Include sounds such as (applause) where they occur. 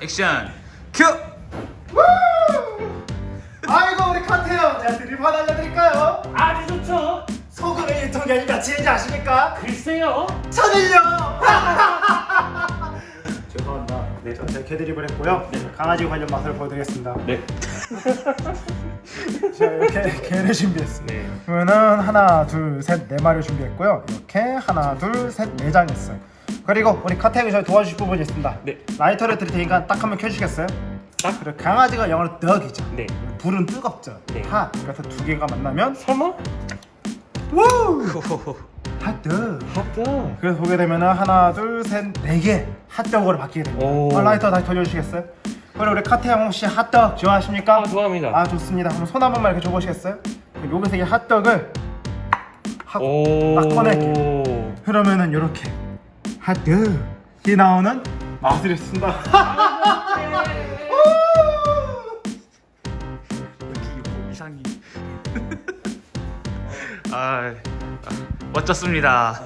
액션 큐! 아이고 우리 카테요 제가 드립 하나 알려드릴까요? 아주 좋죠. 소금의 유통기한이 며칠인지 아십니까? 글쎄요. 저는요 (laughs) 죄송합니다 네, 전 제가 개드립을 했고요 강아지 관련 맛을 보여드리겠습니다 네. (laughs) 제가 이렇게 개를 준비했습니다 네. 그러면은 하나 둘 셋 네 마리 준비했고요 이렇게 하나 둘 셋 네 장 했어요 그리고 우리 카테고 저희 도와주실 부분이 있습니다 네. 라이터를 드릴 테니까 딱 한번 켜주시겠어요? 딱? 그리고 강아지가 영어로 덕이죠 네. 불은 뜨겁죠 네. 핫 그래서 두 개가 만나면 설마? 우. 핫덕 맞다. 그래서 보게 되면 은 하나 둘 셋 네 개 핫덕으로 바뀌게 됩니다 오. 어, 라이터 다시 돌려주시겠어요? 그리고 우리 카테 형 혹시 핫덕 좋아하십니까? 아 좋아합니다. 아 좋습니다 그럼 손 한 번만 이렇게 줘보시겠어요? 그럼 여기서 이 핫덕을 하고 오. 막 꺼낼게요. 그러면은 이렇게 핫덕이 나오는 마술이 쓴다 여기 이상이. 아, 아, 멋졌습니다.